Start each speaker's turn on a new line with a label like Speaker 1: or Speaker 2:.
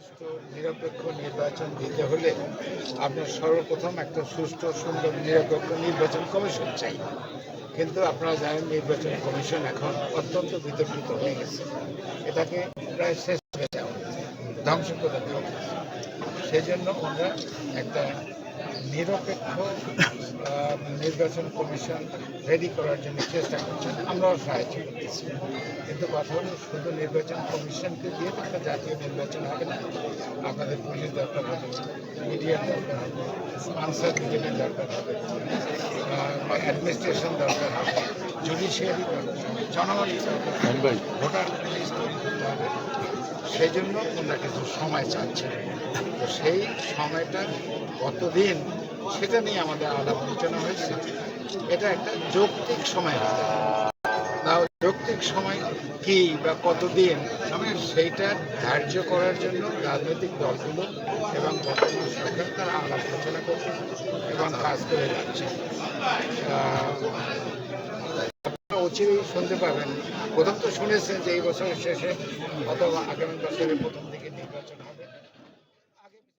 Speaker 1: সুষ্ঠু, নিরপেক্ষ নির্বাচন দিতে হলে আপনার সর্বপ্রথম একটা সুষ্ঠু, সুন্দর, নিরপেক্ষ নির্বাচন কমিশন চাই। কিন্তু আপনারা জানেন নির্বাচন কমিশন এখন অত্যন্ত বিতর্কিত হয়ে গেছে। এটাকে প্রায় শেষ হয়ে যাওয়া ধ্বংস করে দেওয়া। সেই জন্য আমরা একটা নিরপেক্ষ নির্বাচন কমিশন রেডি করার জন্য চেষ্টা করছেন আমরাও সাহায্য করতেছি। কিন্তু কথা হলো শুধু নির্বাচন কমিশনকে দিয়ে একটা জাতীয় নির্বাচন হবে না? আপনাদের পুলিশ দরকার হবে মিডিয়ার দরকার হবে আনসার ব্রিগেডের দরকার হবে অ্যাডমিনিস্ট্রেশন দরকার হবে জুডিশিয়ারি দরকার হবে জনগণের দরকার হবে ভোটার লিস্ট তৈরি করতে হবে। সেই জন্য আমরা কিছু সময় চাচ্ছি। তো সেই সময়টা কতদিন সেটা নিয়ে আমাদের আলাপ আলোচনা হয়েছে। এটা একটা যৌক্তিক সময় হতে হবে। তাও যৌক্তিক সময় কি বা কতদিন? সেইটা ধার্য করার জন্য রাজনৈতিক দলগুলো এবং বর্তমান সরকার তারা আলাপ আলোচনা করছে এবং কাজ করে যাচ্ছে। অচিরেই শুনতে পাবেন। প্রথম তো শুনেছেন যে এই বছরের শেষে অথবা আগামী বছরের প্রথম দিকে নির্বাচন